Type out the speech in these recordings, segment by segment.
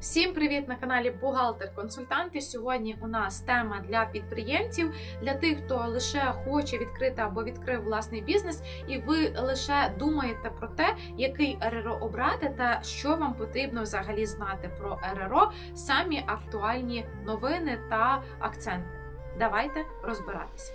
Всім привіт на каналі Бухгалтер-консультант. І Сьогодні у нас тема для підприємців, для тих, хто лише хоче відкрити або відкрив власний бізнес, і ви лише думаєте про те, який РРО обрати та що вам потрібно взагалі знати про РРО, самі актуальні новини та акценти. Давайте розбиратися.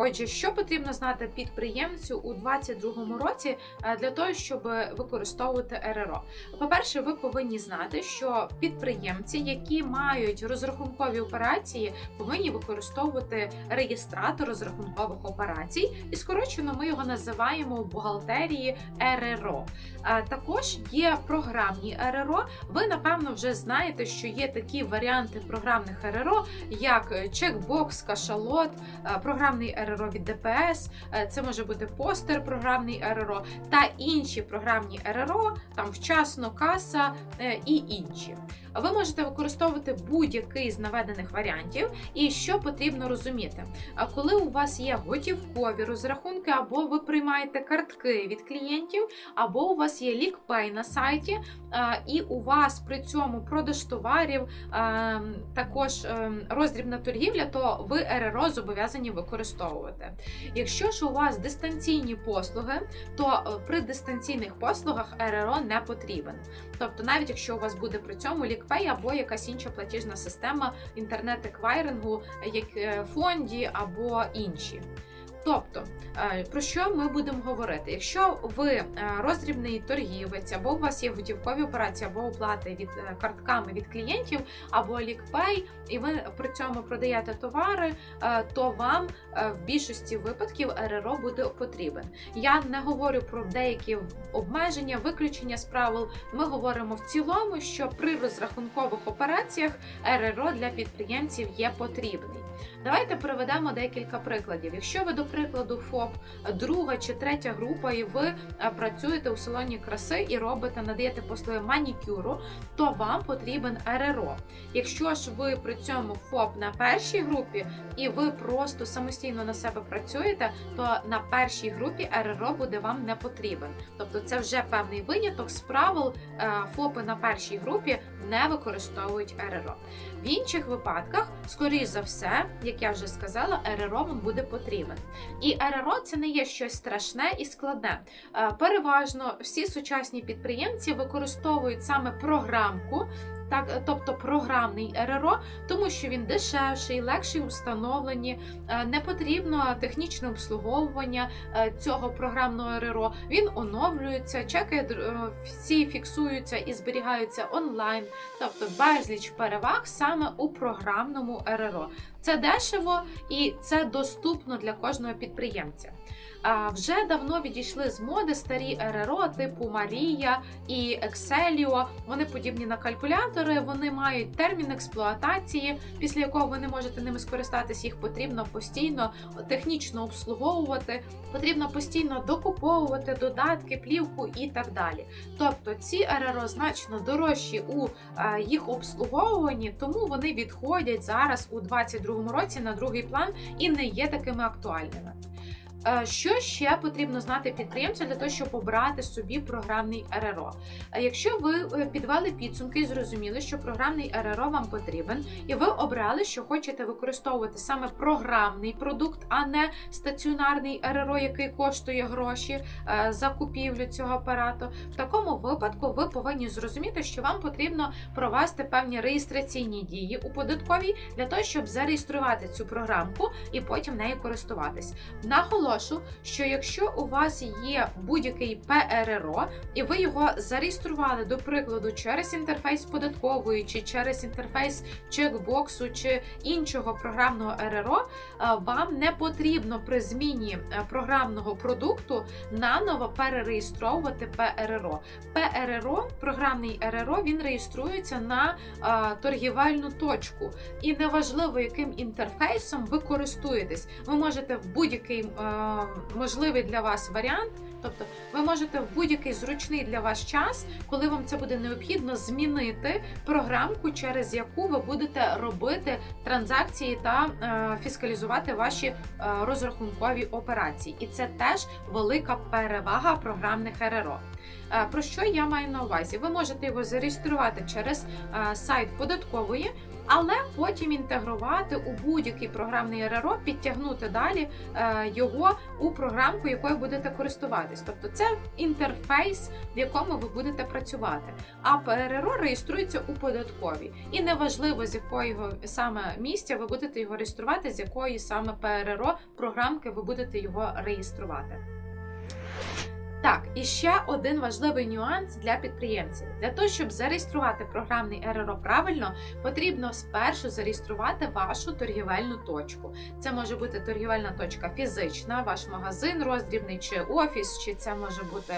Отже, що потрібно знати підприємцю у 2022 році е, для того, щоб використовувати РРО? По-перше, ви повинні знати, що підприємці, які мають розрахункові операції, повинні використовувати реєстратор розрахункових операцій, і скорочено ми його називаємо в бухгалтерії РРО. Е, Також є програмні РРО. Ви напевно вже знаєте, що є такі варіанти програмних РРО, як чекбокс, кашалот, е, програмний РРО від ДПС, е, це може бути постер, програмний РРО та інші програмні РРО, там вчасно каса е, і інші. Ви можете використовувати будь-який з наведених варіантів, і що потрібно розуміти. Коли у вас є готівкові розрахунки, або ви приймаєте картки від клієнтів, або у вас є лікпей на сайті, і у вас при цьому продаж товарів, також е, роздрібна торгівля, то ви РРО зобов'язані використовувати. Якщо ж у вас дистанційні послуги, то е, при дистанційних послугах РРО не потрібен. Тобто, навіть якщо у вас буде при цьому лікпей або якась інша платіжна система інтернет-еквайрингу, як е, фонді або інші. Тобто, е, про що ми будемо говорити? Якщо ви е, роздрібний торгівець, або у вас є готівкові операції, або оплати від е, картками від клієнтів, або лікпей, і ви при цьому продаєте товари, то вам в більшості випадків РРО буде потрібен. Я не говорю про деякі обмеження, виключення з правил. Ми говоримо в цілому, що при розрахункових операціях РРО для підприємців є потрібний. Давайте приведемо декілька прикладів. Якщо ви, до прикладу, ФОП друга чи третя група, і ви е, працюєте у салоні краси і робите, надаєте послуги манікюру, то вам потрібен РРО. Якщо ж ви при цьому ФОП на першій групі і ви просто самостійно на себе працюєте, то на першій групі РРО буде вам не потрібен. Тобто це вже певний виняток з правил е, ФОПи на першій групі не використовують РРО. В інших випадках, скоріш за все, як я вже сказала, РРО вам буде потрібен. І РРО це не є щось страшне і складне. Е, Переважно всі сучасні підприємці використовують саме програмку. Так, тобто програмний РРО, тому що він дешевший, легший у встановленні, е, не потрібно технічне обслуговування е, цього програмного РРО. Він оновлюється, чеки е, всі фіксуються і зберігаються онлайн, тобто безліч переваг саме у програмному РРО. Це дешево і це доступно для кожного підприємця. Вже давно відійшли з моди старі РРО типу Марія і Excelio. Вони подібні на калькулятори, вони мають термін експлуатації, після якого ви не можете ними скористатись. Їх потрібно постійно технічно обслуговувати, потрібно постійно докуповувати додатки, плівку і так далі. Тобто ці РРО значно дорожчі у е, їх обслуговуванні, тому вони відходять зараз у 2022 році на другий план і не є такими актуальними. Е, Що ще потрібно знати підприємцю для того, щоб обрати собі програмний РРО? Е, Якщо ви е, підвели підсумки і зрозуміли, що програмний РРО вам потрібен, і ви обрали, що хочете використовувати саме програмний продукт, а не стаціонарний РРО, який коштує гроші за купівлю цього апарату, в такому випадку ви повинні зрозуміти, що вам потрібно провести певні реєстраційні дії у податковій для того, щоб зареєструвати цю програмку і потім нею користуватись. Наголошу, що якщо у вас є будь-який ПРРО, і ви його зареєстрували, до прикладу, через інтерфейс податкової, чи через інтерфейс чекбоксу, чи іншого програмного РРО, е, вам не потрібно при зміні е, програмного продукту наново перереєстровувати ПРРО. ПРРО, програмний РРО, він реєструється на е, торгівельну точку. І неважливо, яким інтерфейсом ви користуєтесь, ви можете в будь-який можливий для вас варіант Тобто ви можете в будь-який зручний для вас час, коли вам це буде необхідно, змінити програмку, через яку ви будете робити транзакції та е, фіскалізувати ваші е, розрахункові операції. І це теж велика перевага програмних РРО. Е, Про що я маю на увазі? Ви можете його зареєструвати через сайт податкової, але потім інтегрувати у будь-який програмний РРО, підтягнути далі е, його у програмку, якою будете користуватись. Тобто це інтерфейс, в якому ви будете працювати. А ПРРО реєструється у податковій. І неважливо, з якого саме місця ви будете його реєструвати, з якої саме ПРРО програмки ви будете його реєструвати. Так, і ще один важливий нюанс для підприємців. Для того, щоб зареєструвати програмний РРО правильно, потрібно спершу зареєструвати вашу торгівельну точку. Це може бути торгівельна точка фізична, ваш магазин роздрібний чи офіс, чи це може бути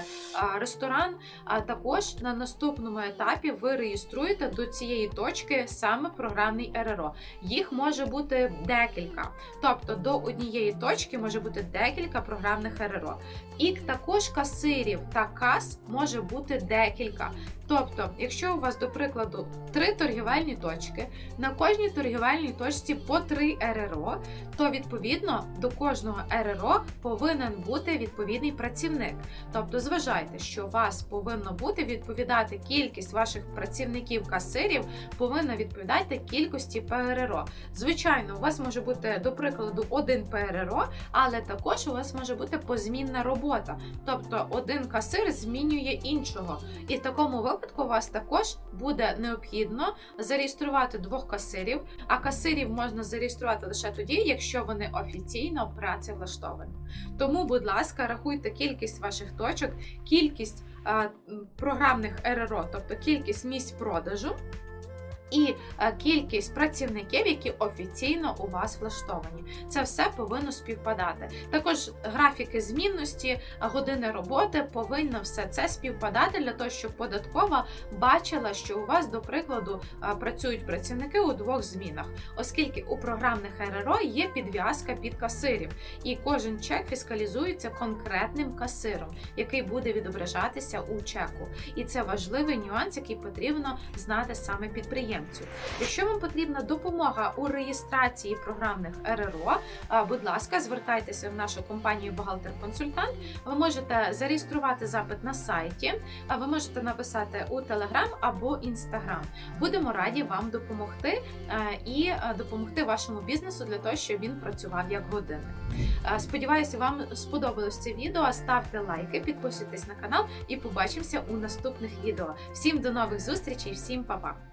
ресторан. А також на наступному етапі ви реєструєте до цієї точки саме програмний РРО. Їх може бути декілька. Тобто до однієї точки може бути декілька програмних РРО. І також касирів та кас може бути декілька. Тобто, якщо у вас, до прикладу, три торгівельні точки, на кожній торгівельній точці по три РРО, то відповідно до кожного РРО повинен бути відповідний працівник. Тобто, зважайте, що у вас повинно бути відповідати кількість ваших працівників касирів, повинна відповідати кількості ПРРО. Звичайно, у вас може бути, до прикладу, один ПРРО, але також у вас може бути позмінна робота. Тобто один касир змінює іншого. І в такому випадку вас також буде необхідно зареєструвати двох касирів, а касирів можна зареєструвати лише тоді, якщо вони офіційно працевлаштовані. Тому, будь ласка, рахуйте кількість ваших точок, кількість е, програмних РРО, тобто кількість місць продажу. І е, кількість працівників, які офіційно у вас влаштовані, це все повинно співпадати. Також графіки змінності, години роботи повинно все це співпадати для того, щоб податкова бачила, що у вас, до прикладу, е, працюють працівники у двох змінах, оскільки у програмних РРО є підв'язка під касирів, і кожен чек фіскалізується конкретним касиром, який буде відображатися у чеку. І це важливий нюанс, який потрібно знати саме підприємцю. Якщо вам потрібна допомога у реєстрації програмних РРО, будь ласка, звертайтеся в нашу компанію Бухгалтер-консультант. Ви можете зареєструвати запит на сайті, а ви можете написати у Telegram або Instagram. Будемо раді вам допомогти і допомогти вашому бізнесу для того, щоб він працював як годинник. Е, Сподіваюся, вам сподобалось це відео. Ставте лайки, підписуйтесь на канал і побачимося у наступних відео. Всім до нових зустрічей, всім па-па!